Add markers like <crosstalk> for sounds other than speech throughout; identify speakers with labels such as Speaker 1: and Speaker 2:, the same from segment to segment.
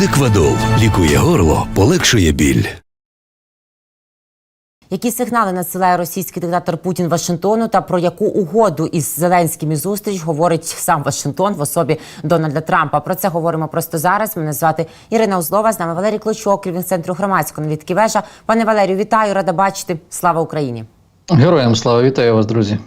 Speaker 1: Медиквадол лікує горло, полегшує біль.
Speaker 2: Які сигнали надсилає російський диктатор Путін Вашингтону та про яку угоду із Зеленським і зустріч говорить сам Вашингтон в особі Дональда Трампа? Про це говоримо просто зараз. Мене звати Ірина Узлова. З нами Валерій Клочок, керівник центру громадського аналітики вежа. Пане Валерію, вітаю, рада бачити. Слава Україні!
Speaker 3: Героям слава вітаю вас, друзі.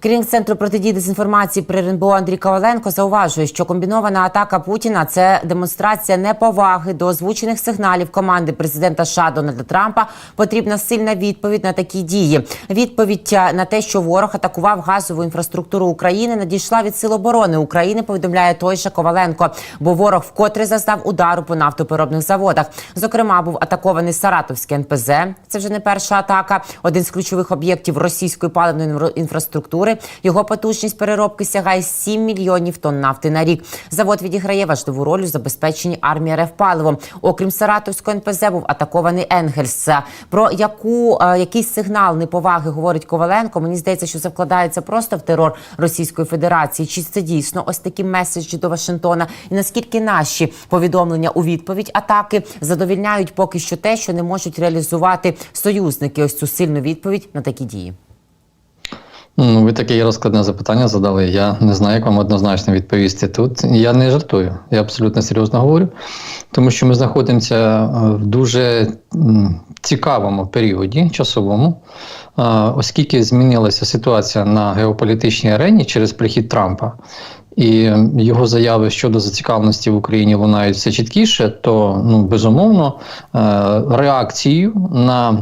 Speaker 2: Керівник центру протидії дезінформації при РНБО Андрій Коваленко зауважує, що комбінована атака Путіна це демонстрація неповаги до озвучених сигналів команди президента США Дональда Трампа. Потрібна сильна відповідь на такі дії. Відповідь на те, що ворог атакував газову інфраструктуру України, надійшла від Сил оборони України. Повідомляє той же Коваленко. Бо ворог вкотре зазнав удару по нафтопереробних заводах. Зокрема, був атакований Саратовський НПЗ. Це вже не перша атака. Один з ключових об'єктів російської паливної інфра- інфраструктури. Його потужність переробки сягає 7 мільйонів тонн нафти на рік. Завод відіграє важливу роль у забезпеченні армії РФ паливом. Окрім Саратовського НПЗ, був атакований Енгельс. Про яку е, який сигнал неповаги говорить Коваленко? Мені здається, що це вкладається просто в терор Російської Федерації. Чи це дійсно ось такі меседжі до Вашингтона? І наскільки наші повідомлення у відповідь атаки задовільняють поки що те, що не можуть реалізувати союзники? Ось цю сильну відповідь на такі дії.
Speaker 3: Ну, ви таке розкладне запитання задали. Я не знаю, як вам однозначно відповісти тут. Я не жартую, я абсолютно серйозно говорю, тому що ми знаходимося е, в дуже цікавому періоді часовому, е, оскільки змінилася ситуація на геополітичній арені через прихід Трампа. І його заяви щодо зацікавленості в Україні лунають все чіткіше, то ну безумовно е, реакцією на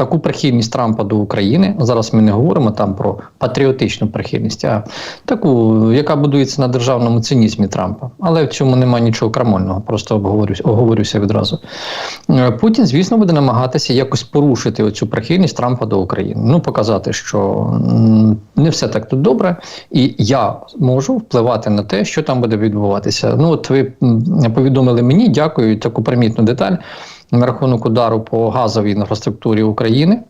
Speaker 3: таку прихильність Трампа до України. Зараз ми не говоримо там про патріотичну прихильність, а таку, яка будується на державному цинізмі Трампа. Але в цьому немає нічого крамольного, просто обговорюсь, оговорюся відразу. Е, Путін, звісно, буде намагатися якось порушити оцю прихильність Трампа до України. Ну, показати, що не все так тут добре, і я можу впливати на те, що там буде відбуватися. Ну, от ви повідомили мені, дякую, таку примітну деталь на рахунок удару по газовій інфраструктурі України.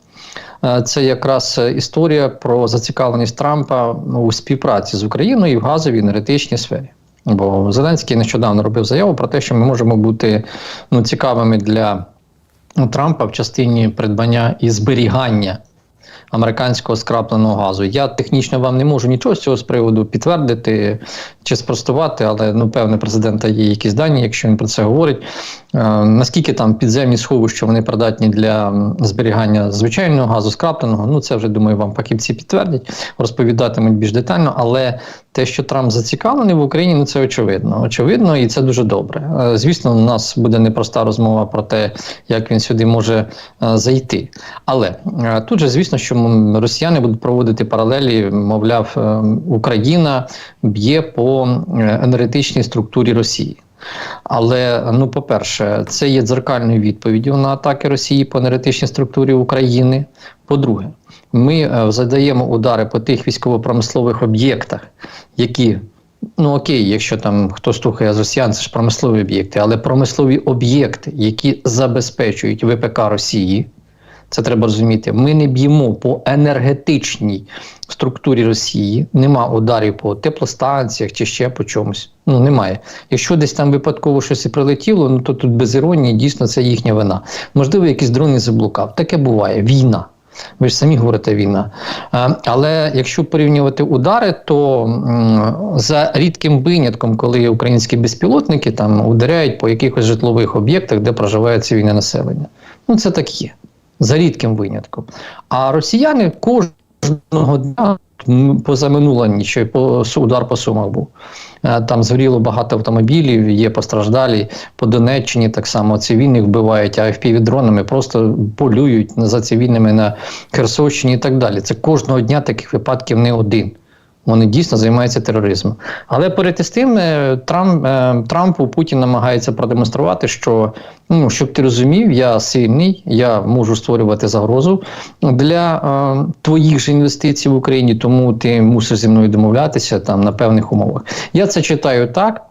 Speaker 3: Е, Це якраз історія про зацікавленість Трампа у співпраці з Україною і в газовій енергетичній сфері. Бо Зеленський нещодавно робив заяву про те, що ми можемо бути ну, цікавими для ну, Трампа в частині придбання і зберігання американського скрапленого газу. Я технічно вам не можу нічого з цього з приводу підтвердити чи спростувати, але ну певне президента є якісь дані, якщо він про це говорить. Е, наскільки там підземні сховища вони придатні для зберігання звичайного газу скрапленого, ну це вже думаю, вам фахівці підтвердять, розповідатимуть більш детально. Але те, що Трамп зацікавлений в Україні, ну це очевидно. Очевидно, і це дуже добре. Е, Звісно, у нас буде непроста розмова про те, як він сюди може е, зайти. Але тут же, звісно, що росіяни будуть проводити паралелі, мовляв, Україна б'є по енергетичній структурі Росії. Але ну, по-перше, це є дзеркальною відповіддю на атаки Росії по енергетичній структурі України. По-друге, ми е, задаємо удари по тих військово-промислових об'єктах, які. Ну окей, якщо там хто слухає з росіян, це ж промислові об'єкти, але промислові об'єкти, які забезпечують ВПК Росії, це треба розуміти. Ми не б'ємо по енергетичній структурі Росії, нема ударів по теплостанціях чи ще по чомусь. Ну немає. Якщо десь там випадково щось і прилетіло, ну то тут без іронії дійсно це їхня вина. Можливо, якийсь дрон і заблукав. Таке буває. Війна. Ви ж самі говорите війна. Е, Але якщо порівнювати удари, то за рідким винятком, коли українські безпілотники там ударяють по якихось житлових об'єктах, де проживає цивільне населення. Ну це так є. За рідким винятком. А росіяни кожного дня позаминула ніч, по удар по сумах був. Е, Там згоріло багато автомобілів, є постраждалі по Донеччині. Так само цивільних вбивають, а FPV-дронами просто полюють за цивільними на Херсонщині і так далі. Це кожного дня таких випадків не один. Вони дійсно займаються тероризмом. Але перед із тим е, Трамп, е, Трампу Путін намагається продемонструвати, що ну щоб ти розумів, я сильний, я можу створювати загрозу для е, твоїх же інвестицій в Україні, тому ти мусиш зі мною домовлятися там на певних умовах. Я це читаю так.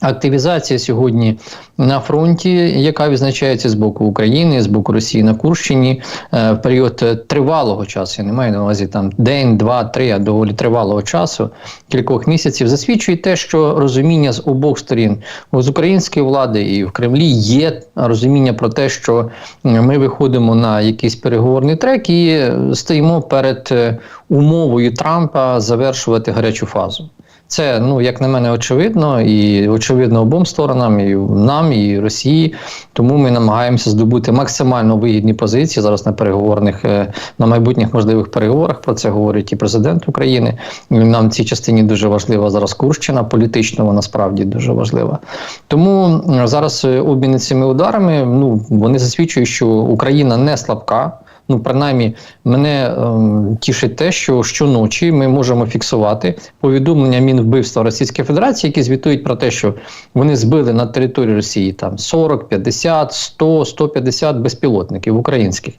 Speaker 3: Активізація сьогодні на фронті, яка відзначається з боку України, з боку Росії на Курщині, е, в період е, тривалого часу, я не маю на увазі там день, два, три, а доволі тривалого часу, кількох місяців, засвідчує те, що розуміння з обох сторін з української влади і в Кремлі є розуміння про те, що ми виходимо на якийсь переговорний трек і е, стоїмо перед умовою Трампа завершувати гарячу фазу. Це, ну як на мене, очевидно, і очевидно обом сторонам, і нам, і Росії. Тому ми намагаємося здобути максимально вигідні позиції зараз на переговорних е, на майбутніх можливих переговорах. Про це говорить і президент України. Нам в цій частині дуже важлива зараз Курщина, політично вона справді дуже важлива. Тому зараз е, обміни цими ударами ну вони засвідчують, що Україна не слабка. Ну, принаймні, мене ем, тішить те, що щоночі ми можемо фіксувати повідомлення Мінвбивства Російської Федерації, які звітують про те, що вони збили на території Росії там 40, 50, 100, 150 безпілотників українських.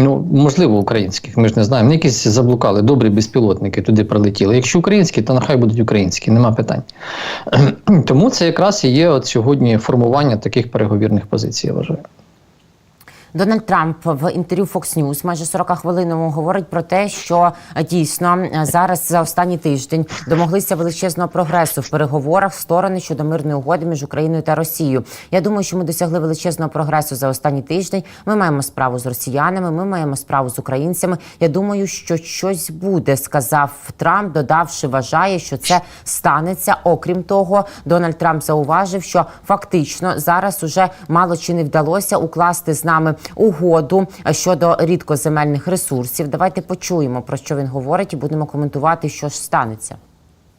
Speaker 3: Ну, можливо, українських, ми ж не знаємо. Вони якісь заблукали, добрі безпілотники туди прилетіли. Якщо українські, то нехай будуть українські, нема питань. <clears throat> Тому це якраз і є от сьогодні формування таких переговірних позицій, я вважаю.
Speaker 2: Дональд Трамп в інтерв'ю Fox News майже 40 хвилинному говорить про те, що дійсно е, зараз за останній тиждень домоглися величезного прогресу в переговорах сторони щодо мирної угоди між Україною та Росією. Я думаю, що ми досягли величезного прогресу за останній тиждень. Ми маємо справу з росіянами, ми маємо справу з українцями. Я думаю, що щось буде, сказав Трамп, додавши, вважає, що це станеться. Окрім того, Дональд Трамп зауважив, що фактично зараз уже мало чи не вдалося укласти з нами угоду щодо рідкоземельних ресурсів. Давайте почуємо про що він говорить, і будемо коментувати, що ж станеться.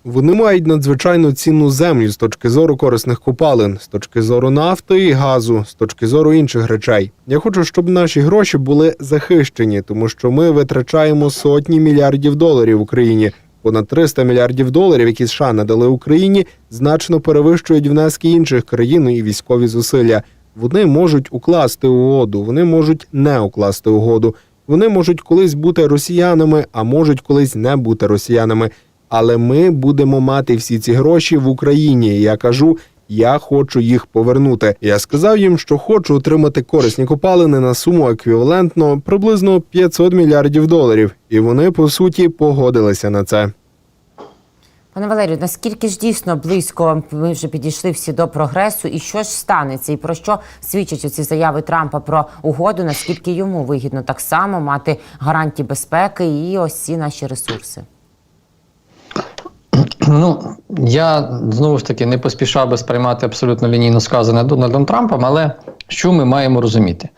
Speaker 4: Вони мають надзвичайно цінну землю з точки зору корисних копалин, з точки зору нафти і газу, з точки зору інших речей. Я хочу, щоб наші гроші були захищені, тому що ми витрачаємо сотні мільярдів доларів в Україні. Понад 300 мільярдів доларів, які США надали Україні, значно перевищують внески інших країн і військові зусилля. Вони можуть укласти угоду, вони можуть не укласти угоду. Вони можуть колись бути росіянами, а можуть колись не бути росіянами. Але ми будемо мати всі ці гроші в Україні. Я кажу, я хочу їх повернути. Я сказав їм, що хочу отримати корисні копалини на суму еквівалентно приблизно 500 мільярдів доларів, і вони по суті погодилися на це.
Speaker 2: Пане Валерію, наскільки ж дійсно близько ми вже підійшли всі до прогресу, і що ж станеться, і про що свідчать ці заяви Трампа про угоду? Наскільки йому вигідно так само мати гарантії безпеки і ось ці наші ресурси?
Speaker 3: Ну, я знову ж таки не поспішав би сприймати абсолютно лінійно сказане Дональдом Трампом, але що ми маємо розуміти?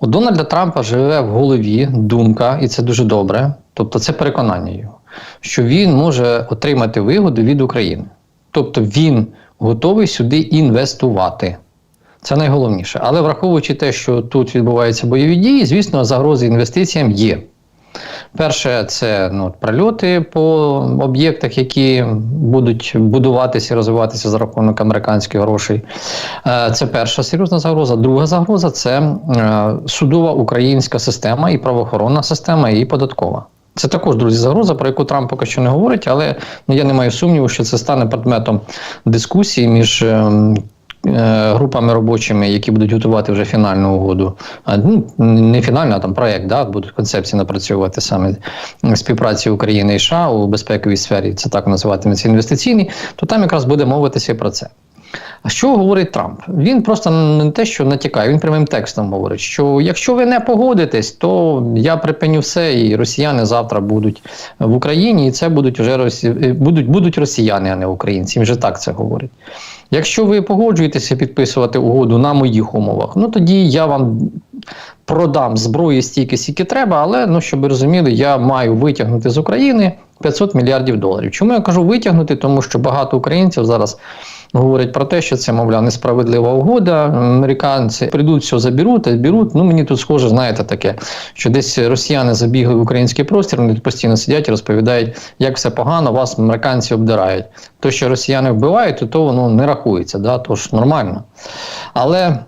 Speaker 3: У Дональда Трампа живе в голові думка, і це дуже добре, тобто це переконання його, що він може отримати вигоду від України. Тобто він готовий сюди інвестувати. Це найголовніше. Але враховуючи те, що тут відбуваються бойові дії, звісно, загрози інвестиціям є. Перше, це ну, прильоти по об'єктах, які будуть будуватися і розвиватися за рахунок американських грошей. Е, Це перша серйозна загроза. Друга загроза це е, судова українська система і правоохоронна система, і податкова. Це також, друзі, загроза, про яку Трамп поки що не говорить, але ну, я не маю сумніву, що це стане предметом дискусії між. ем, е, Групами робочими, які будуть готувати вже фінальну угоду, ну не фінальну, а там проект, да, будуть концепції напрацьовувати саме співпраці України і США у безпековій сфері, це так називатиметься інвестиційний, то там якраз буде мовитися і про це. А що говорить Трамп? Він просто не те, що натякає, він прямим текстом говорить, що якщо ви не погодитесь, то я припиню все, і росіяни завтра будуть в Україні, і це будуть вже росі... будуть, будуть росіяни, а не українці. Він вже так це говорить. Якщо ви погоджуєтеся підписувати угоду на моїх умовах, ну тоді я вам продам зброї стільки, скільки треба, але ну щоб ви розуміли, я маю витягнути з України 500 мільярдів доларів. Чому я кажу витягнути? Тому що багато українців зараз говорять про те, що це, мовляв, несправедлива угода. Американці прийдуть, все заберуть, беруть. Ну мені тут схоже, знаєте, таке, що десь росіяни забігли в український простір, вони тут постійно сидять і розповідають, як все погано, вас американці обдирають. То, що росіяни вбивають, то, то воно не рахується, да? то ж нормально. Але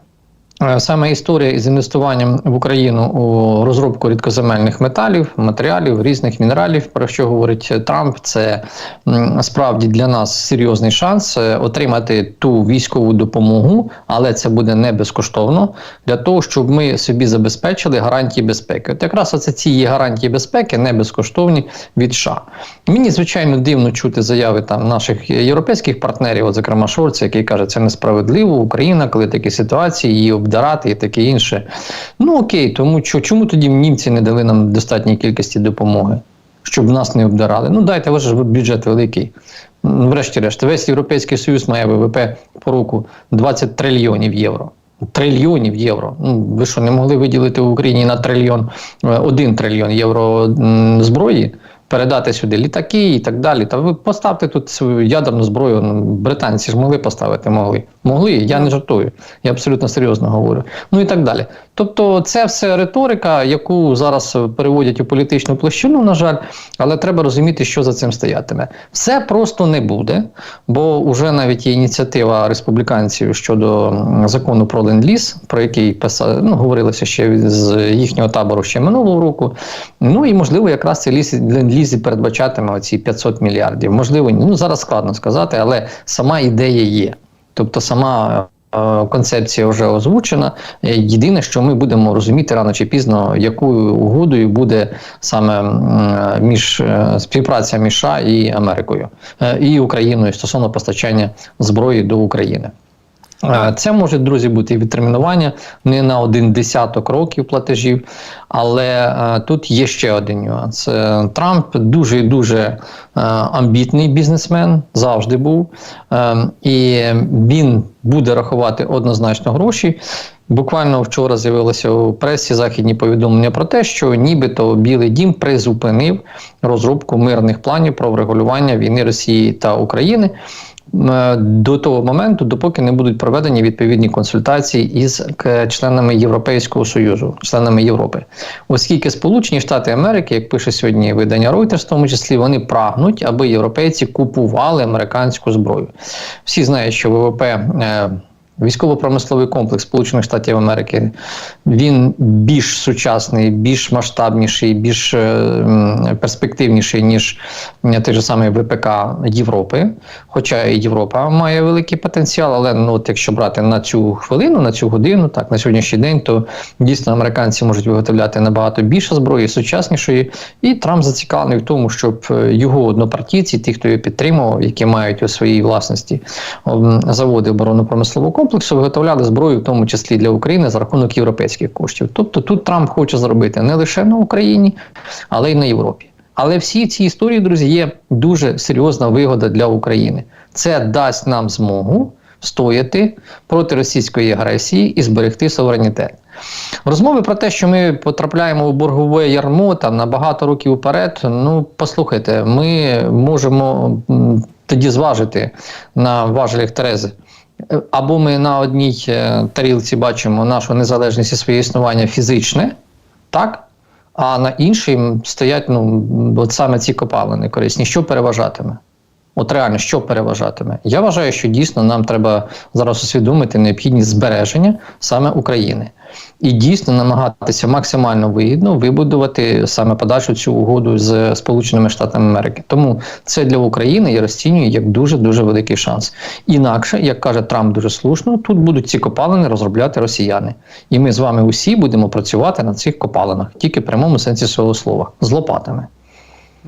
Speaker 3: Саме історія із інвестуванням в Україну у розробку рідкоземельних металів, матеріалів, різних мінералів, про що говорить Трамп, це справді для нас серйозний шанс е, отримати ту військову допомогу, але це буде не безкоштовно для того, щоб ми собі забезпечили гарантії безпеки. От якраз оце ці гарантії безпеки не безкоштовні від США. Мені звичайно дивно чути заяви там наших європейських партнерів, от зокрема Шольца, який каже, це несправедливо. Україна, коли такі ситуації, її обдарати і таке інше. Ну окей, тому що чому тоді німці не дали нам достатньої кількості допомоги, щоб нас не обдарали? Ну дайте, ваш бюджет великий. Врешті-решт, весь Європейський Союз має ВВП по року 20 трильйонів євро. Трильйонів євро. Ну, ви що, не могли виділити в Україні на трильйон, е, один трильйон євро зброї? передати сюди літаки і так далі. Та ви поставте тут свою ядерну зброю. Ну, британці ж могли поставити, могли. Могли, я не жартую. Я абсолютно серйозно говорю. Ну і так далі. Тобто, це все риторика, яку зараз переводять у політичну площину, на жаль, але треба розуміти, що за цим стоятиме. Все просто не буде, бо вже навіть є ініціатива республіканців щодо закону про ленд-ліз, про який писали, ну, говорилося ще з їхнього табору ще минулого року. Ну і можливо, якраз цей ліс ленд-ліз і передбачатиме оці 500 мільярдів. Можливо, ну зараз складно сказати, але сама ідея є. Тобто сама е, концепція вже озвучена. Е, Єдине, що ми будемо розуміти рано чи пізно, якою угодою буде саме між е, співпраця між США і Америкою і Україною стосовно постачання зброї до України. Е, Це може, друзі, бути і відтермінування не на один десяток років платежів, але е, тут є ще один нюанс. Е, Трамп дуже і дуже амбітний бізнесмен, завжди був, і він буде рахувати однозначно гроші. Буквально вчора з'явилося у пресі західні повідомлення про те, що нібито Білий Дім призупинив розробку мирних планів про врегулювання війни Росії та України до того моменту, допоки не будуть проведені відповідні консультації із членами Європейського Союзу, членами Європи. Оскільки Сполучені Штати Америки, як пише сьогодні видання Reuters, в тому числі, вони прагнуть, аби європейці купували американську зброю. Всі знають, що ВВП. Військово-промисловий комплекс Сполучених Штатів Америки він більш сучасний, більш масштабніший, більш е, перспективніший, ніж той же самий ВПК Європи. Хоча і Європа має великий потенціал, але ну, от якщо брати на цю хвилину, на цю годину, так на сьогоднішній день, то дійсно американці можуть виготовляти набагато більше зброї, сучаснішої. І Трамп зацікавлений в тому, щоб е, його однопартійці, ті, хто його підтримував, які мають у своїй власності заводи оборонно-промислового комплексу, виготовляли зброю, в тому числі для України, за рахунок європейських коштів. Тобто тут Трамп хоче зробити не лише на Україні, але й на Європі. Але всі ці історії, друзі, є дуже серйозна вигода для України. Це дасть нам змогу стояти проти російської агресії і зберегти суверенітет. Розмови про те, що ми потрапляємо у боргове ярмо там на багато років вперед. Ну, послухайте, ми можемо тоді зважити на важелях Терези. Або ми на одній е, тарілці бачимо нашу незалежність і своє існування фізичне, так? А на іншій стоять ну, от саме ці копалини корисні. Що переважатиме? От реально, що переважатиме? Я вважаю, що дійсно нам треба зараз усвідомити необхідність збереження саме України. І дійсно намагатися максимально вигідно вибудувати саме подальшу цю угоду з Сполученими Штатами Америки. Тому це для України я розцінюю як дуже дуже великий шанс. Інакше, як каже Трамп дуже слушно, тут будуть ці копалини розробляти росіяни. І ми з вами усі будемо працювати на цих копалинах, тільки в прямому сенсі свого слова, з лопатами.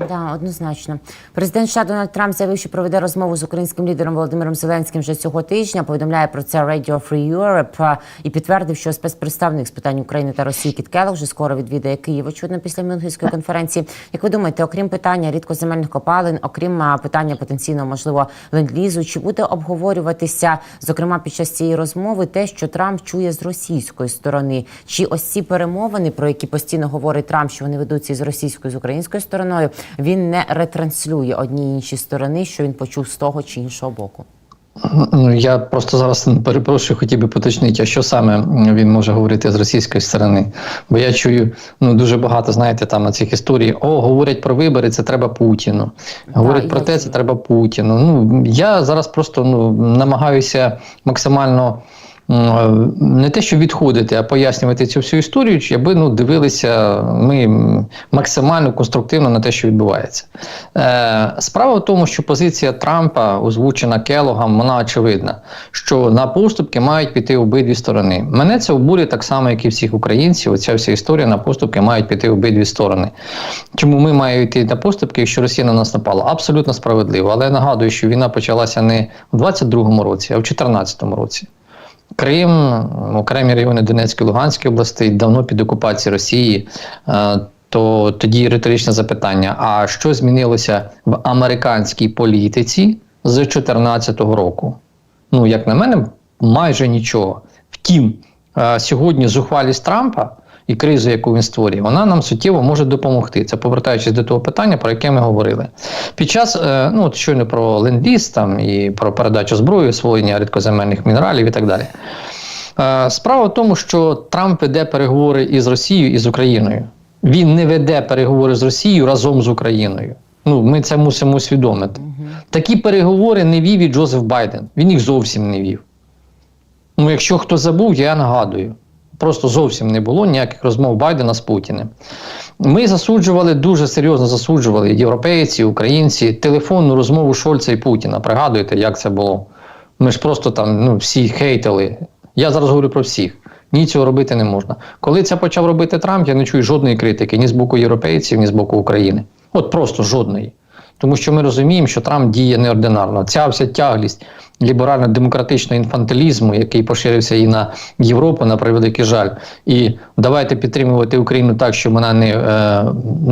Speaker 2: Да, однозначно. Президент США Дональд Трамп заявив, що проведе розмову з українським лідером Володимиром Зеленським вже цього тижня. Повідомляє про це Radio Free Europe і підтвердив, що спецпредставник з питань України та Росії Кіт Келлог вже скоро відвідає Київ. Очевидно, після Мюнхенської конференції. Як ви думаєте, окрім питання рідкоземельних копалин, окрім питання потенційного можливо ленд-лізу, чи буде обговорюватися, зокрема під час цієї розмови, те, що Трамп чує з російської сторони? Чи ось ці перемовини, про які постійно говорить Трамп, що вони ведуться із російською з українською стороною, він не ретранслює одній іншій сторони, що він почув з того чи іншого боку?
Speaker 3: Ну, я просто зараз перепрошую, хотів би поточнити, а що саме він може говорити з російської сторони? Бо я чую ну дуже багато, знаєте, там на цих історій. О, говорять про вибори, це треба Путіну. Говорять
Speaker 2: Да,
Speaker 3: про те,
Speaker 2: чую.
Speaker 3: це треба Путіну. Ну я зараз просто ну намагаюся максимально не те, що відходити, а пояснювати цю всю історію, аби ну, дивилися ми максимально конструктивно на те, що відбувається. Е, справа в тому, що позиція Трампа, озвучена Келогом, вона очевидна, що на поступки мають піти обидві сторони. Мене це обурює так само, як і всіх українців. Оця вся історія на поступки мають піти обидві сторони. Чому ми маємо йти на поступки, якщо Росія на нас напала? Абсолютно справедливо. Але я нагадую, що війна почалася не в 22-му році, а в 14-му році. Крим, окремі райони Донецької Луганської областей давно під окупацією Росії. Е, То тоді риторичне запитання: а що змінилося в американській політиці з 2014 року? Ну, як на мене, майже нічого. Втім, е, сьогодні зухвалість Трампа і кризу, яку він створює, вона нам суттєво може допомогти. Це повертаючись до того питання, про яке ми говорили. Під час, е, ну от щойно про ленд-ліз там і про передачу зброї, освоєння рідкоземельних мінералів і так далі. Е, Справа в тому, що Трамп веде переговори із Росією і з Україною. Він не веде переговори з Росією разом з Україною. Ну, ми це мусимо усвідомити. Такі переговори не вів і Джозеф Байден. Він їх зовсім не вів. Ну, якщо хто забув, я нагадую. Просто зовсім не було ніяких розмов Байдена з Путіним. Ми засуджували, дуже серйозно засуджували європейці, українці, телефонну розмову Шольца і Путіна. Пригадуєте, як це було? Ми ж просто там ну, всі хейтили. Я зараз говорю про всіх. Ні, цього робити не можна. Коли це почав робити Трамп, я не чую жодної критики ні з боку європейців, ні з боку України. От просто жодної. Тому що ми розуміємо, що Трамп діє неординарно. Ця вся тяглість ліберально-демократичного інфантилізму, який поширився і на Європу, на превеликий жаль. І давайте підтримувати Україну так, щоб вона не, е,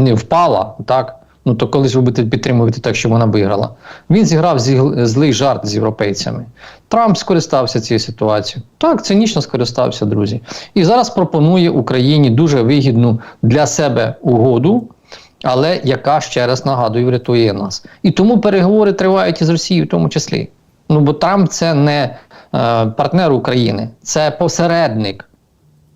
Speaker 3: не впала. так? Ну то колись ви будете підтримувати так, щоб вона виграла. Він зіграв зі- злий жарт з європейцями. Трамп скористався цією ситуацією. Так, цинічно скористався, друзі. І зараз пропонує Україні дуже вигідну для себе угоду, але яка ще раз нагадую, врятує нас. І тому переговори тривають із Росією, в тому числі. Ну бо Трамп це не е, партнер України, це посередник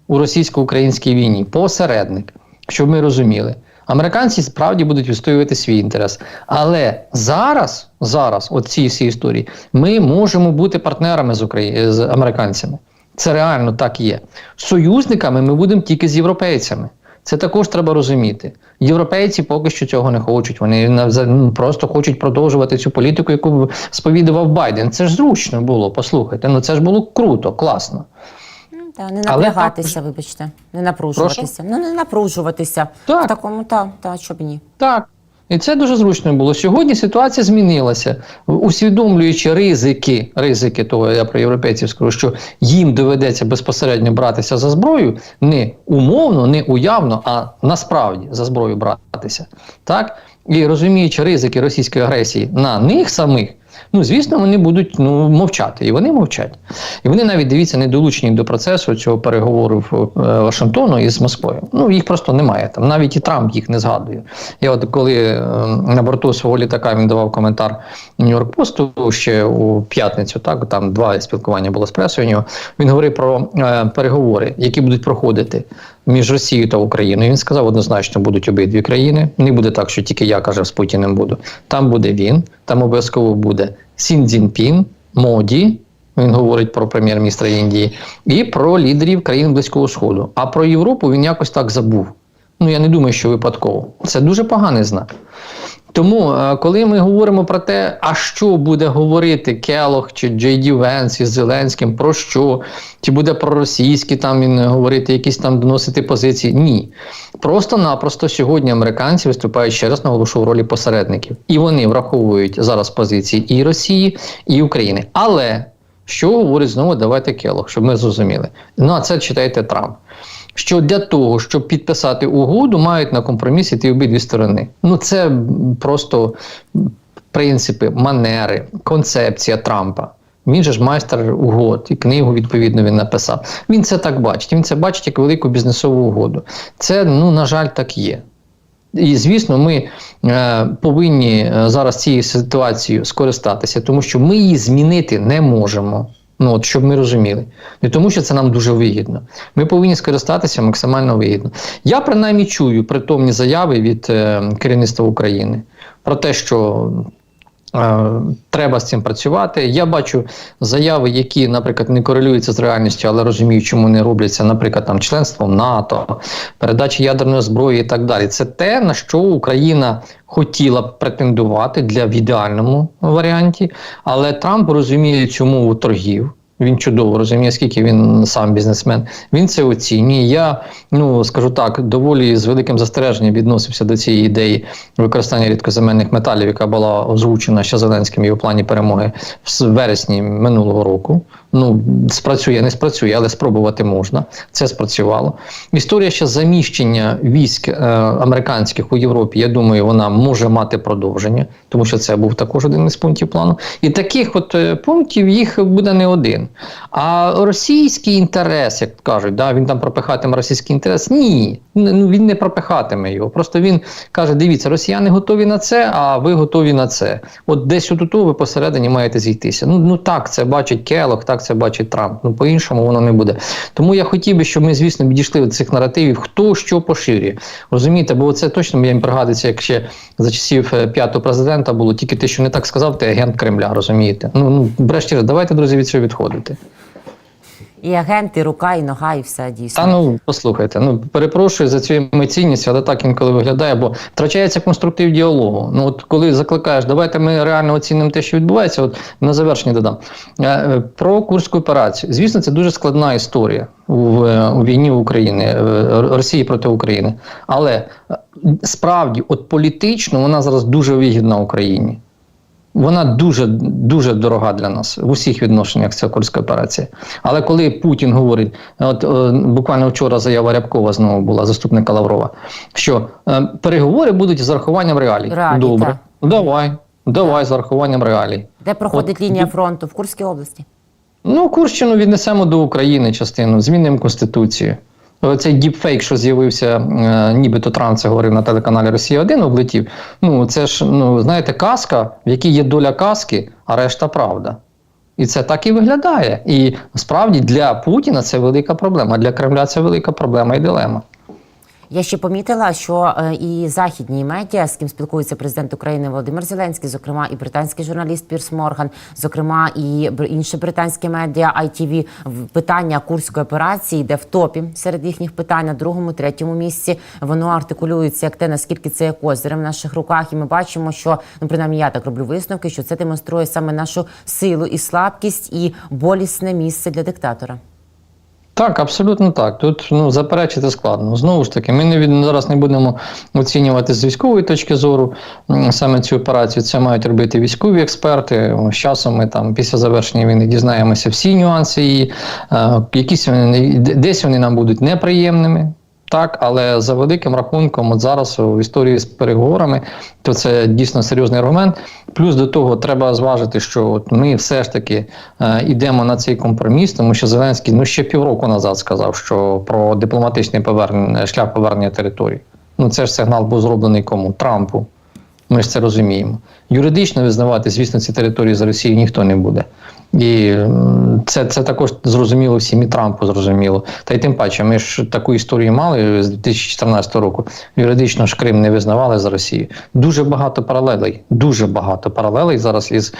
Speaker 3: у російсько-українській війні. Посередник, щоб ми розуміли. Американці справді будуть відстоювати свій інтерес. Але зараз, зараз, от цій всій історії, ми можемо бути партнерами з, Украї... з американцями. Це реально так є. Союзниками ми будемо тільки з європейцями. Це також треба розуміти. Європейці поки що цього не хочуть. Вони ну, просто хочуть продовжувати цю політику, яку сповідував Байден. Це ж зручно було. Послухайте. Ну це ж було круто, класно.
Speaker 2: Та, не
Speaker 3: Але
Speaker 2: напрягатися, вибачте, не напружуватися. Ну, не напружуватися.
Speaker 3: Так.
Speaker 2: В такому, та, та, щоб ні.
Speaker 3: Так. І це дуже зручно було. Сьогодні ситуація змінилася, усвідомлюючи ризики, ризики того, я про європейців скажу, що їм доведеться безпосередньо братися за зброю, не умовно, не уявно, а насправді за зброю братися. Так? І розуміючи ризики російської агресії на них самих, ну звісно, вони будуть ну, мовчати, і вони мовчать. І вони навіть дивіться не долучені до процесу цього переговору е, Вашингтону із Москвою. Ну їх просто немає там. Навіть і Трамп їх не згадує. Я от коли е, на борту свого літака він давав коментар Нью-Йорк Посту ще у п'ятницю, так там два спілкування було з пресою. нього. Він говорив про е, переговори, які будуть проходити між Росією та Україною. Він сказав, однозначно будуть обидві країни. Не буде так, що тільки я каже з Путіним буду. Там буде він, там обов'язково буде Сін Цзіньпін, Моді. Він говорить про прем'єр-міністра Індії і про лідерів країн Близького Сходу. А про Європу він якось так забув. Ну я не думаю, що випадково. Це дуже поганий знак. Тому, е, коли ми говоримо про те, а що буде говорити Келох чи Джей Ді Венс із Зеленським, про що, чи буде про російські там він говорити, якісь там доносити позиції, ні. Просто-напросто сьогодні американці виступають ще раз наголошу в ролі посередників, і вони враховують зараз позиції і Росії, і України. Але що говорить знову, давайте Келох, щоб ми зрозуміли. Ну а це читайте Трамп що для того, щоб підписати угоду, мають на компроміс іти обидві сторони. Ну це просто принципи, манери, концепція Трампа. Він же ж майстер угод, і книгу відповідно він написав. Він це так бачить. Він це бачить як велику бізнесову угоду. Це, ну, на жаль, так є. І звісно, ми е, повинні е, зараз цією ситуацією скористатися, тому що ми її змінити не можемо. Ну, от, щоб ми розуміли. Не тому, що це нам дуже вигідно. Ми повинні скористатися максимально вигідно. Я принаймні чую притомні заяви від е, керівництва України про те, що Треба з цим працювати. Я бачу заяви, які, наприклад, не корелюються з реальністю, але розумію, чому не робляться, наприклад, там членством НАТО, передачі ядерної зброї і так далі. Це те, на що Україна хотіла б претендувати для в ідеальному варіанті, але Трамп розуміє цю мову торгів. Він чудово розуміє, скільки він сам бізнесмен. Він це оцінює. Я ну скажу так, доволі з великим застереженням відносився до цієї ідеї використання рідкоземельних металів, яка була озвучена ще Зеленським і у плані перемоги в вересні минулого року. Ну спрацює, не спрацює, але спробувати можна. Це спрацювало. Історія ще заміщення військ е, американських у Європі. Я думаю, вона може мати продовження, тому що це був також один із пунктів плану. І таких от е, пунктів їх буде не один. А російський інтерес, як кажуть, да, він там пропихатиме російський інтерес. Ні, ну він не пропихатиме його. Просто він каже: дивіться, росіяни готові на це, а ви готові на це. От десь отут ви посередині маєте зійтися. Ну ну так це бачить Келох, так це бачить Трамп. Ну по-іншому воно не буде. Тому я хотів би, щоб ми, звісно, відійшли від цих наративів, хто що поширює. Розумієте, бо це точно їм пригадується, як ще за часів е, п'ятого президента було тільки те, що не так сказав, ти агент Кремля, розумієте? Ну ну врешті, давайте, друзі, від цього відходити.
Speaker 2: І агент, і рука, і нога, і все дійсно.
Speaker 3: Та ну послухайте, ну перепрошую за цю емоційність, але так інколи виглядає, бо втрачається конструктив діалогу. Ну от коли закликаєш, давайте ми реально оцінимо те, що відбувається. От на завершення додам Е, е, про курську операцію. Звісно, це дуже складна історія в, у війні України е, Росії проти України. Але справді, от політично, вона зараз дуже вигідна Україні. Вона дуже дуже дорога для нас в усіх відношеннях ця курська операція. Але коли Путін говорить, от е, буквально вчора заява Рябкова знову була заступника Лаврова, що е, переговори будуть з зарахуванням реалій.
Speaker 2: Реалій,
Speaker 3: Добре,
Speaker 2: так.
Speaker 3: давай, давай з зарахуванням реалій.
Speaker 2: Де проходить
Speaker 3: От,
Speaker 2: лінія фронту? В Курській області.
Speaker 3: Ну, Курщину віднесемо до України частину, змінимо Конституцію. Цей діпфейк, що з'явився, е, нібито Трамп це говорив на телеканалі Росія 1 облетів. Ну, це ж, ну, знаєте, казка, в якій є доля казки, а решта правда. І це так і виглядає. І справді для Путіна це велика проблема, для Кремля це велика проблема і дилема.
Speaker 2: Я ще помітила, що е, і західні медіа, з ким спілкується президент України Володимир Зеленський, зокрема і британський журналіст Пірс Морган, зокрема і інші британські медіа ITV, питання курської операції йде в топі серед їхніх питань на другому, третьому місці. Воно артикулюється як те, наскільки це є козирем в наших руках. І ми бачимо, що ну принаймні я так роблю висновки, що це демонструє саме нашу силу і слабкість, і болісне місце для диктатора.
Speaker 3: Так, абсолютно так. Тут ну заперечити складно. Знову ж таки, ми не від зараз не будемо оцінювати з військової точки зору саме цю операцію. Це мають робити військові експерти. З часом ми там після завершення війни дізнаємося всі нюанси її. Е, якісь вони десь вони нам будуть неприємними. Так, але за великим рахунком, от зараз в історії з переговорами, то це дійсно серйозний аргумент. Плюс до того треба зважити, що от ми все ж таки е, йдемо на цей компроміс, тому що Зеленський ну ще півроку назад сказав, що про дипломатичний повернення шлях повернення території. Ну це ж сигнал був зроблений кому? Трампу. Ми ж це розуміємо. Юридично визнавати, звісно, ці території за Росією ніхто не буде. І це, це також зрозуміло всім і Трампу зрозуміло. Та й тим паче, ми ж таку історію мали з 2014 року. Юридично ж Крим не визнавали за Росію. Дуже багато паралелей, дуже багато паралелей зараз із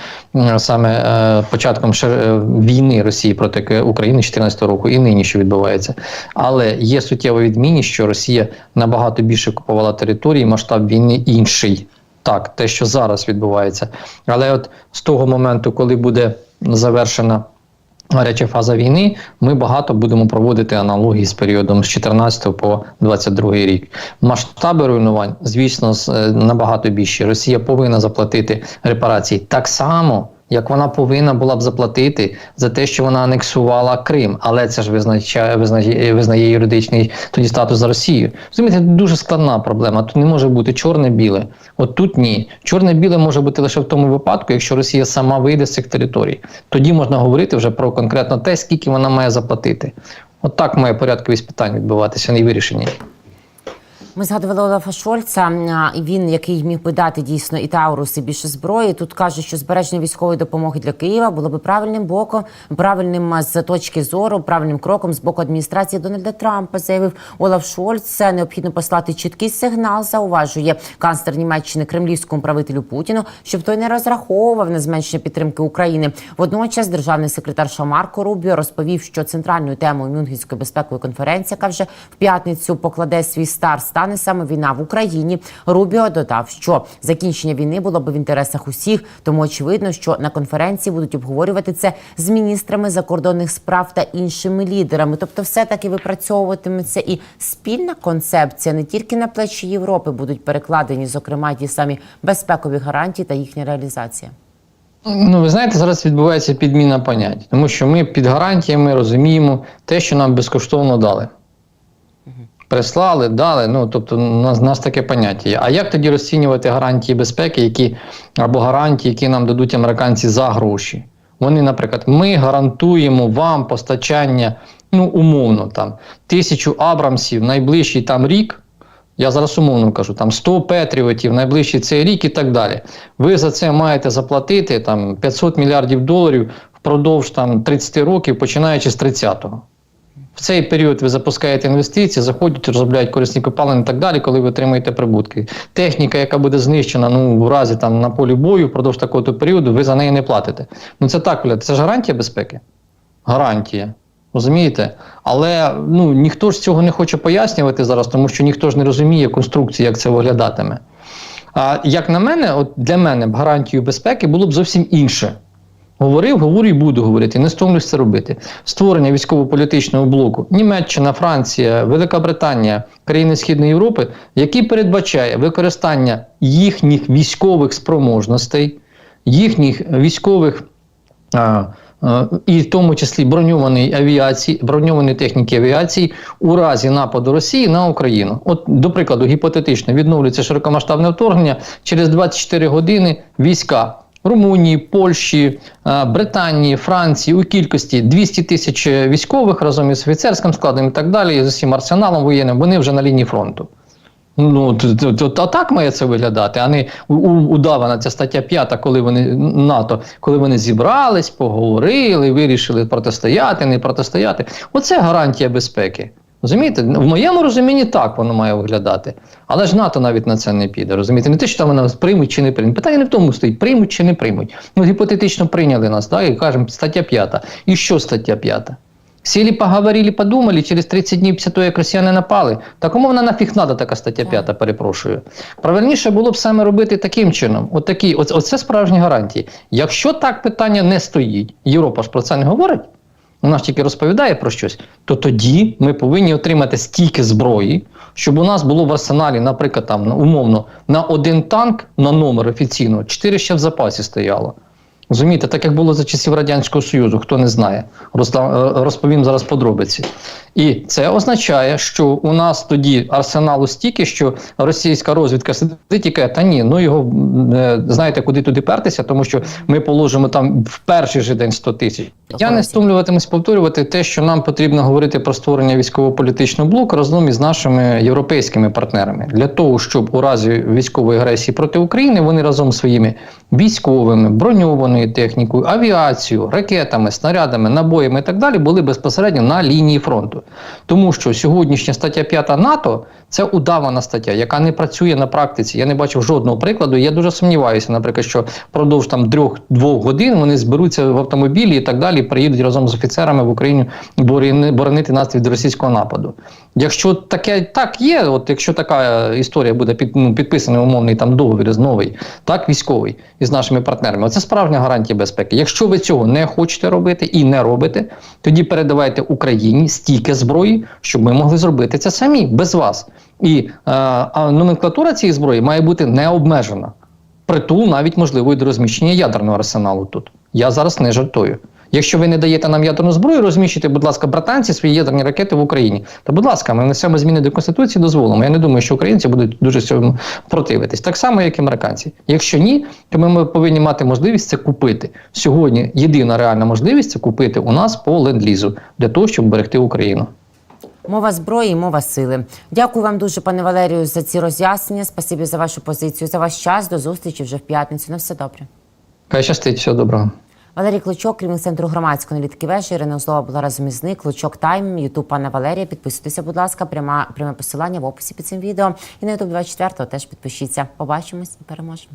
Speaker 3: саме е, початком е, війни Росії проти України 2014 року і нині, що відбувається. Але є суттєва відмінність, що Росія набагато більше купувала території, масштаб війни інший. Так, те, що зараз відбувається. Але от з того моменту, коли буде завершена гаряча фаза війни, ми багато будемо проводити аналогії з періодом з 14 по 22 рік. Масштаби руйнувань, звісно, е, набагато більші. Росія повинна заплатити репарації так само. Як вона повинна була б заплатити за те, що вона анексувала Крим, але це ж визначає визнає, визнає юридичний тоді статус за Росію. Розумієте, дуже складна проблема. Тут не може бути чорне-біле. От тут ні. Чорне-біле може бути лише в тому випадку, якщо Росія сама вийде з цих територій. Тоді можна говорити вже про конкретно те, скільки вона має заплатити. От так має порядковість питань відбуватися, не вирішення.
Speaker 2: Ми згадували Олафа Шольца, він, який міг би дати дійсно і Таурус, і більше зброї. Тут каже, що збереження військової допомоги для Києва було би правильним боком, правильним з точки зору, правильним кроком з боку адміністрації Дональда Трампа. Заявив Олаф Шольц. Необхідно послати чіткий сигнал. Зауважує канцлер Німеччини кремлівському правителю Путіну, щоб той не розраховував на зменшення підтримки України. Водночас державний секретар США Марко Рубіо розповів, що центральною темою Мюнхенської безпекової конференції, яка вже в п'ятницю покладе свій стар, стане саме війна в Україні. Рубіо додав, що закінчення війни було би в інтересах усіх, тому очевидно, що на конференції будуть обговорювати це з міністрами закордонних справ та іншими лідерами. Тобто, все таки випрацьовуватиметься і спільна концепція не тільки на плечі Європи будуть перекладені, зокрема ті самі безпекові гарантії та їхня реалізація.
Speaker 3: Ну, ви знаєте, зараз відбувається підміна понять, тому що ми під гарантіями розуміємо те, що нам безкоштовно дали. Прислали, дали. Ну, тобто, у нас, у нас таке поняття є. А як тоді розцінювати гарантії безпеки, які або гарантії, які нам дадуть американці за гроші? Вони, наприклад, ми гарантуємо вам постачання, ну, умовно, там, тисячу Абрамсів найближчий там рік. Я зараз умовно кажу, там 100 петріотів найближчий цей рік і так далі. Ви за це маєте заплатити там 500 мільярдів доларів впродовж там 30 років, починаючи з 30-го. В цей період ви запускаєте інвестиції, заходять, розробляють корисні копалини і так далі, коли ви отримуєте прибутки. Техніка, яка буде знищена ну, в разі там, на полі бою впродовж такого періоду, ви за неї не платите. Ну це так, Оля, це ж гарантія безпеки? Гарантія. Розумієте? Але ну, ніхто ж цього не хоче пояснювати зараз, тому що ніхто ж не розуміє конструкції, як це виглядатиме. А як на мене, от для мене гарантією безпеки було б зовсім інше. Говорив, говорю і буду говорити, не стомлюсь це робити. Створення військово-політичного блоку Німеччина, Франція, Велика Британія, країни Східної Європи, який передбачає використання їхніх військових спроможностей, їхніх військових. А, і в тому числі броньованої авіації, броньованої техніки авіації у разі нападу Росії на Україну. От, до прикладу, гіпотетично відновлюється широкомасштабне вторгнення через 24 години війська Румунії, Польщі, е, Британії, Франції у кількості 200 тисяч військових разом із офіцерським складом і так далі, з усім арсеналом воєнним, вони вже на лінії фронту. Ну, т- т- т- та так має це виглядати, а не удавана ця стаття 5, коли вони НАТО, коли вони зібрались, поговорили, вирішили протистояти, не протистояти. Оце гарантія безпеки. Розумієте? В моєму розумінні так воно має виглядати. Але ж НАТО навіть на це не піде. Розумієте? Не те, що там вони нас приймуть чи не приймуть. Питання не в тому стоїть, приймуть чи не приймуть. Ну, гіпотетично прийняли нас, так, і кажемо, стаття 5. І що стаття 5? Сіли, поговорили, подумали, через 30 днів після того, як росіяни напали. Так кому вона нафіг надо, така стаття 5, перепрошую. Правильніше було б саме робити таким чином. От такі, оце справжні гарантії. Якщо так питання не стоїть, Європа ж про це не говорить, вона ж тільки розповідає про щось, то тоді ми повинні отримати стільки зброї, щоб у нас було в арсеналі, наприклад, там ну, умовно на один танк на номер офіційно, чотири ще в запасі стояло. Розумієте, так як було за часів Радянського Союзу, хто не знає, розла- е, розповім зараз подробиці. І це означає, що у нас тоді арсеналу стільки, що російська розвідка сидить і каже, та ні, ну його е, знаєте, куди туди пертися, тому що ми положимо там в перший же день 100 тисяч. Я не стомлюватимусь повторювати те, що нам потрібно говорити про створення військово-політичного блоку разом із нашими європейськими партнерами для того, щоб у разі військової агресії проти України вони разом своїми військовими, броньованою технікою, авіацією, ракетами, снарядами, набоями і так далі були безпосередньо на лінії фронту. Тому що сьогоднішня стаття 5 НАТО це удавана стаття, яка не працює на практиці. Я не бачив жодного прикладу. Я дуже сумніваюся, наприклад, що впродовж там трьох-двох годин вони зберуться в автомобілі і так далі, приїдуть разом з офіцерами в Україну боронити нас від російського нападу. Якщо таке так є, от якщо така історія буде під, ну, підписаний умовний там договір з новий, так військовий із нашими партнерами, це справжня гарантія безпеки. Якщо ви цього не хочете робити і не робите, тоді передавайте Україні стільки зброї, щоб ми могли зробити це самі без вас. І е, а номенклатура цієї зброї має бути необмежена. Притул навіть можливо і до розміщення ядерного арсеналу тут. Я зараз не жартую. Якщо ви не даєте нам ядерну зброю, розміщуйте, будь ласка, британці свої ядерні ракети в Україні. Та, будь ласка, ми внесемо зміни до Конституції, дозволимо. Я не думаю, що українці будуть дуже цьому противитись. Так само, як і американці. Якщо ні, то ми, ми повинні мати можливість це купити. Сьогодні єдина реальна можливість це купити у нас по ленд-лізу для того, щоб берегти Україну.
Speaker 2: Мова зброї, мова сили. Дякую вам дуже, пане Валерію, за ці роз'яснення. Спасибі за вашу позицію, за ваш час. До зустрічі вже в п'ятницю. На все добре.
Speaker 3: Хай щастить, всього доброго.
Speaker 2: Валерій Клочок, керівник центру громадської аналітики вежі. Ірина Озлова була разом із них. Клочок Тайм, Ютуб пана Валерія. Підписуйтеся, будь ласка, пряма, пряме посилання в описі під цим відео. І на Ютуб 24 теж підпишіться. Побачимось і переможемо.